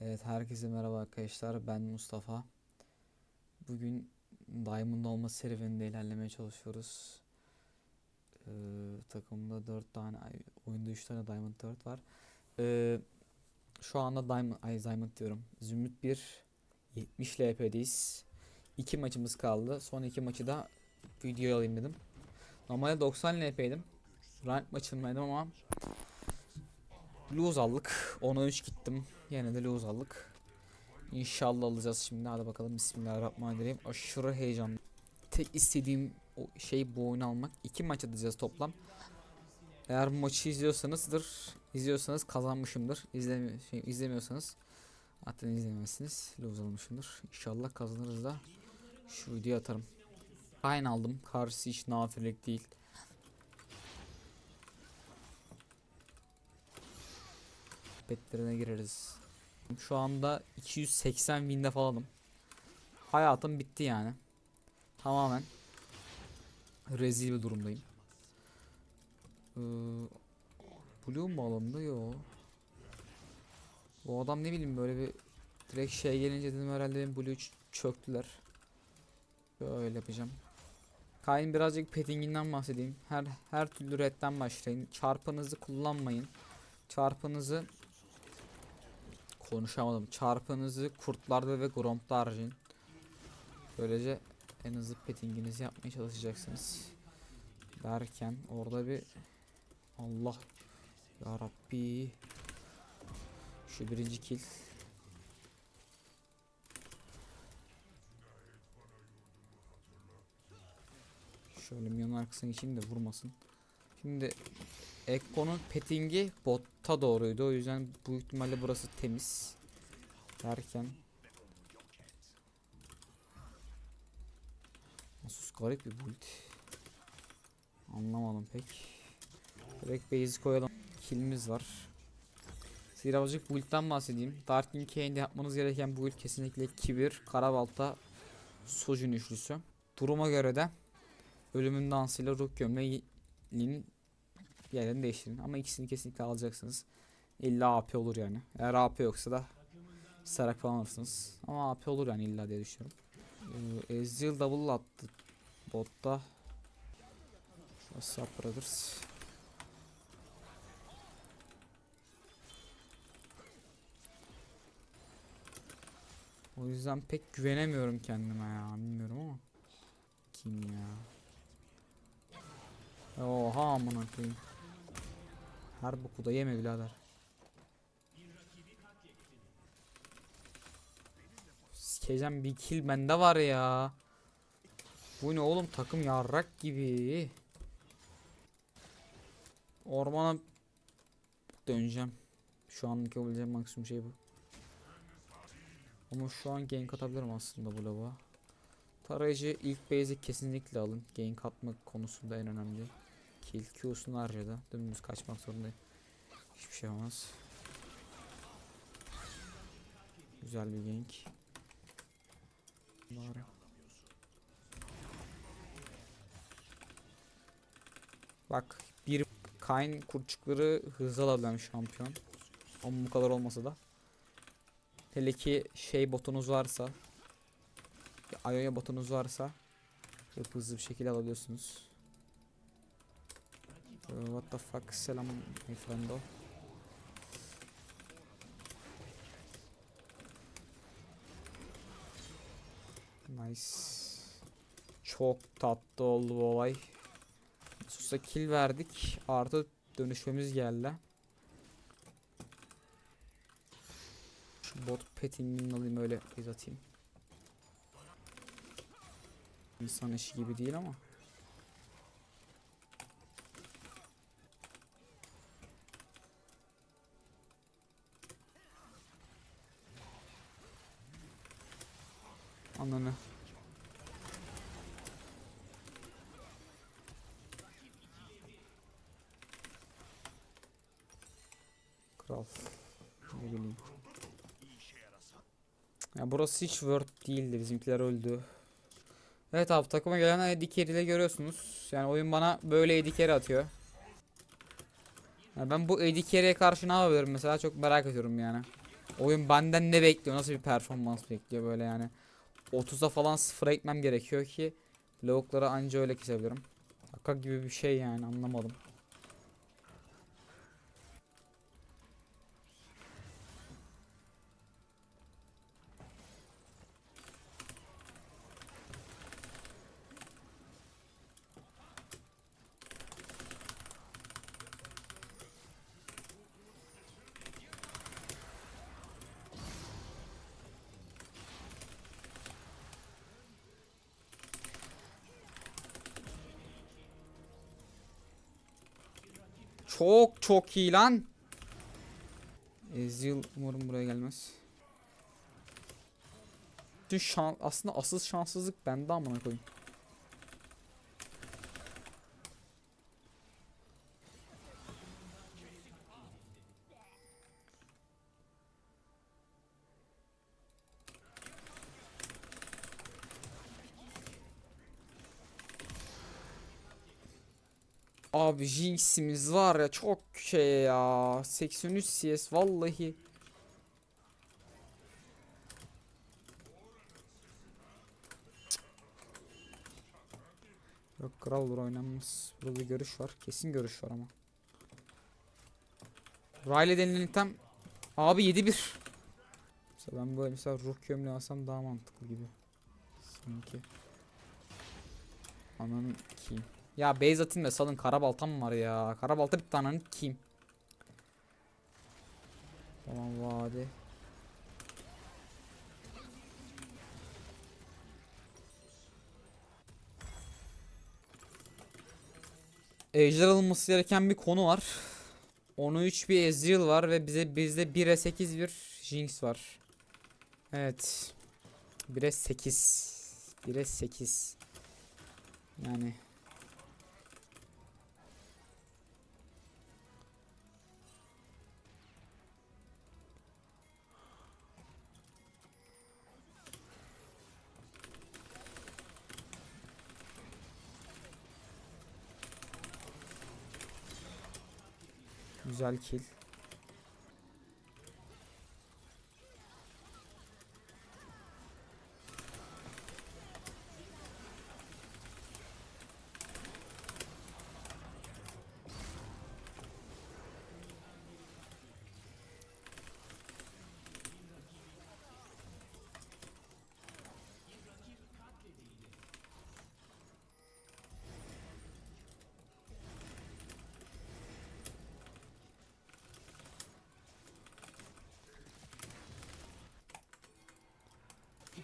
Evet herkese merhaba arkadaşlar ben Mustafa. Bugün Diamond olma serüveninde ilerlemeye çalışıyoruz. Ee, takımda 4 tane oyunda 3 tane Diamond 4 var. Ee, şu anda Diamond ay Diamond diyorum. Zümrüt 1 70 LP'deyiz. 2 maçımız kaldı. Son iki maçı da videoya alayım dedim. Normalde 90 LP'ydim. Rank maçındaydım ama Lose aldık. 10'a 3 gittim. Yine de lose aldık. İnşallah alacağız şimdi. Hadi bakalım. Bismillahirrahmanirrahim. Aşırı heyecanlı. Tek istediğim şey bu oyunu almak. İki maç atacağız toplam. Eğer bu maçı izliyorsanızdır, izliyorsanız kazanmışımdır. İzlemi şey, izlemiyorsanız zaten izlemezsiniz. Lose almışımdır. İnşallah kazanırız da şu videoyu atarım. Aynı aldım. Karşısı hiç nafirlik değil. Betlerine gireriz. Şu anda 280 binde falanım. Hayatım bitti yani. Tamamen rezil bir durumdayım. Ee, Blue mu alındı? Yo. Bu adam ne bileyim böyle bir direkt şey gelince dedim herhalde benim Blue çöktüler. Böyle yapacağım. Kayn birazcık pettinginden bahsedeyim. Her her türlü redden başlayın. Çarpınızı kullanmayın. Çarpınızı konuşamadım. Çarpınızı kurtlarda ve grompta harcayın. Böylece en hızlı pettinginizi yapmaya çalışacaksınız. Derken orada bir Allah ya Rabbi şu birinci kill Şöyle minyonun arkasına geçeyim de vurmasın. Şimdi Ekko'nun pettingi botta doğruydu. O yüzden büyük ihtimalle burası temiz. Derken Asus garip bir build. Anlamadım pek. Direkt base koyalım. Killimiz var. Sihirbazlık build'den bahsedeyim. Darkin Kane'de yapmanız gereken build kesinlikle kibir, karabalta, sojun üçlüsü. Duruma göre de ölümün dansıyla ruh gömleğinin yerlerini değiştirin. Ama ikisini kesinlikle alacaksınız. İlla AP olur yani. Eğer AP yoksa da Sarak falan alırsınız. Ama AP olur yani illa diye düşünüyorum. Ee, Ezreal double attı botta. WhatsApp Brothers. O yüzden pek güvenemiyorum kendime ya. Bilmiyorum ama. Kim ya? Oha amına koyayım. Her boku da yeme birader. Sikeceğim bir kill bende var ya. Bu ne oğlum takım yarrak gibi. Ormana döneceğim. Şu anlık yapabileceğim maksimum şey bu. Ama şu an gank atabilirim aslında bu lavuğa. Tarayıcı ilk base'i kesinlikle alın. Gank atmak konusunda en önemli. Kill Q'sunu harcadı. Dümdüz kaçmak zorundayım. Hiçbir şey olmaz. Güzel bir gank. Bari. Bak bir Kayn kurçukları hızlı alabilen şampiyon. Ama bu kadar olmasa da. Hele ki şey botunuz varsa Ayoya botunuz varsa hızlı bir şekilde alabiliyorsunuz. Uh, what the fuck selam my friendo. Nice. Çok tatlı oldu bu olay. Susa kill verdik. Artı dönüşmemiz geldi. Şu bot pettingini alayım öyle bir atayım. İnsan işi gibi değil ama. Ananı. Kral. Ne bileyim. Ya burası hiç worth değildi. Bizimkiler öldü. Evet abi takıma gelen Eddie Carey'le görüyorsunuz. Yani oyun bana böyle Eddie Carey atıyor. Yani ben bu Eddie Carey'e karşı ne yapıyorum mesela çok merak ediyorum yani. Oyun benden ne bekliyor? Nasıl bir performans bekliyor böyle yani? 30'a falan sıfıra ekmem gerekiyor ki lavukları anca öyle kesebilirim. Şaka gibi bir şey yani anlamadım. Çok çok iyi lan. Ezreal umarım buraya gelmez. Bütün şan aslında asıl şanssızlık bende amına koyayım. Abi Jinx'imiz var ya çok şey ya. 83 CS vallahi. Yok kral olur oynanmaz. Burada görüş var. Kesin görüş var ama. Riley denilen item Abi 7-1 Mesela ben böyle mesela ruh kömleği alsam daha mantıklı gibi Sanki Ananın kim? Ya base atayım da salın karabaltam var ya. Karabalta bir tane kim? Tamam vadi. Ejder alınması gereken bir konu var. 10'u 3 bir Ezreal var ve bize bizde 1'e 8 bir Jinx var. Evet. 1'e 8. 1'e 8. Yani Güzel kill.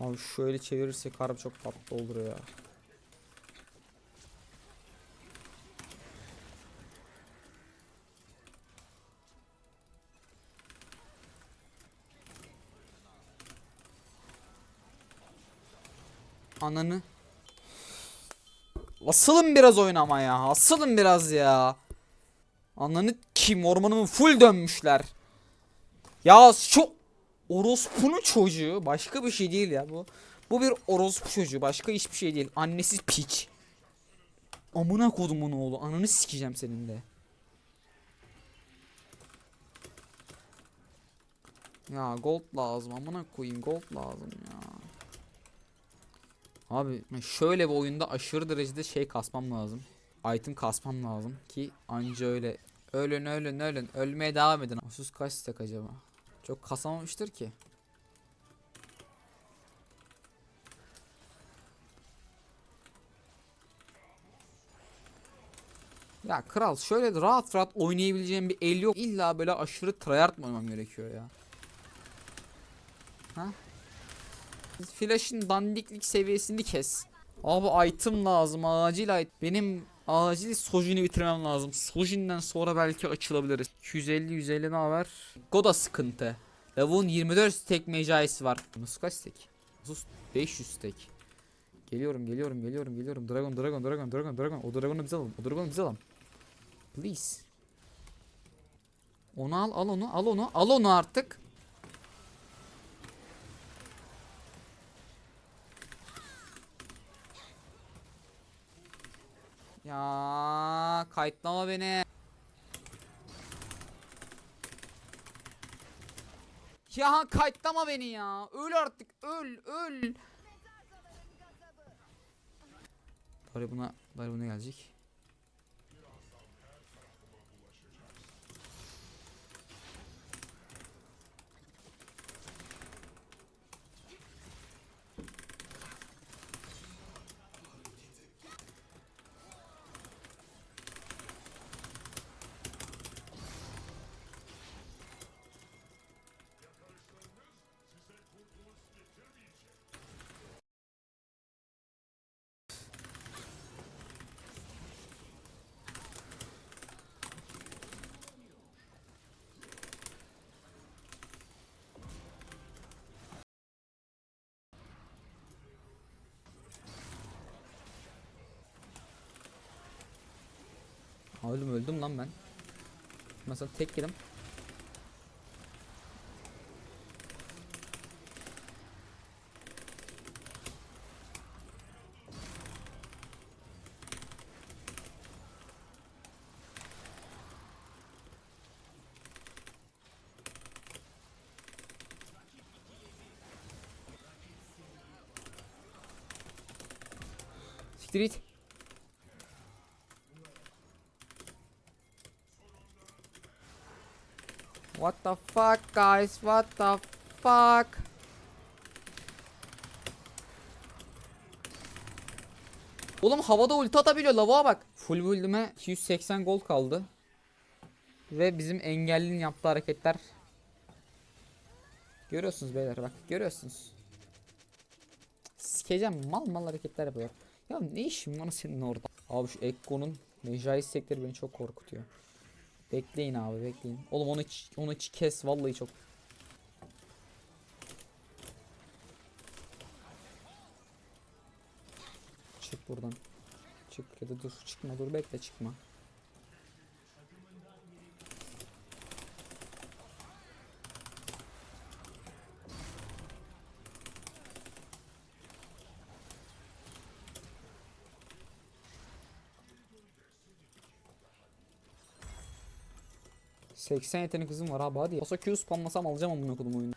Abi şöyle çevirirsek harbi çok tatlı olur ya. Ananı. Asılın biraz oynama ya. Asılın biraz ya. Ananı kim ormanımı full dönmüşler. Ya çok Orospu'nun çocuğu başka bir şey değil ya bu. Bu bir orospu çocuğu başka hiçbir şey değil. Annesiz piç. Amına kodumun oğlu ananı sikeceğim senin de. Ya gold lazım amına koyayım gold lazım ya. Abi şöyle bir oyunda aşırı derecede şey kasmam lazım. Item kasmam lazım ki anca öyle ölün ölün ölün ölmeye devam edin. Asus kaç stack acaba? Çok kasamamıştır ki. Ya kral şöyle rahat rahat oynayabileceğim bir el yok. İlla böyle aşırı tryhard mı oynamam gerekiyor ya? Ha? Flash'ın dandiklik seviyesini kes. Abi item lazım acil item. Benim acil Sojin'i bitirmem lazım. Sojin'den sonra belki açılabiliriz. 250 150 ne haber? Goda sıkıntı. Lavuğun 24 stack mecaisi var. Nasıl kaç stack? Nasıl 500 stack? Geliyorum geliyorum geliyorum geliyorum. Dragon dragon dragon dragon dragon. O dragonu bize alalım. O dragonu bize alalım. Please. Onu al al onu al onu al onu artık. Ya kayıtlama beni. Ya kayıtlama beni ya. Öl artık öl öl. Bari buna bari buna gelecek. Öldüm öldüm lan ben. Mesela tek yedim. Siktir. What the fuck guys? What the fuck? Oğlum havada ulti atabiliyor lavuğa bak. Full build'ime 280 gol kaldı. Ve bizim engellinin yaptığı hareketler. Görüyorsunuz beyler bak görüyorsunuz. Sikeceğim mal mal hareketler yapıyor. Ya ne işin var senin orada? Abi şu Ekko'nun mecai istekleri beni çok korkutuyor. Bekleyin abi bekleyin. Oğlum onu onu kes vallahi çok. Çık buradan. Çık ya da dur çıkma dur bekle çıkma. ...80 yetenek hızım var abi hadi. Olsa Q spamlasam alacağım amına kodum oyunu.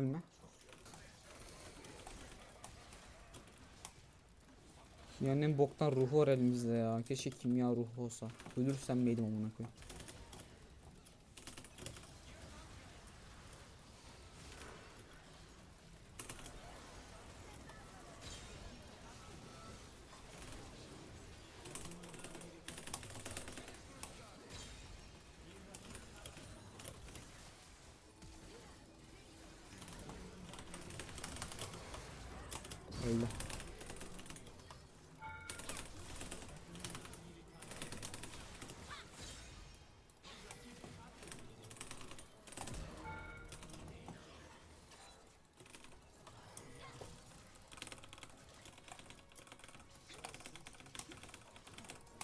Ölme. En boktan ruhu var elimizde ya. Keşke kimya ruhu olsa. Ölürsem miydim amına koyayım. Öyle.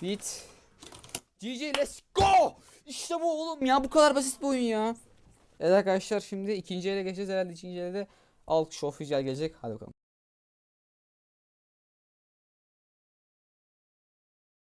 Bit. GG let's go. İşte bu oğlum ya bu kadar basit bir oyun ya. Evet arkadaşlar şimdi ikinci ele geçeceğiz herhalde ikinci ele de alkış official gelecek. Hadi bakalım.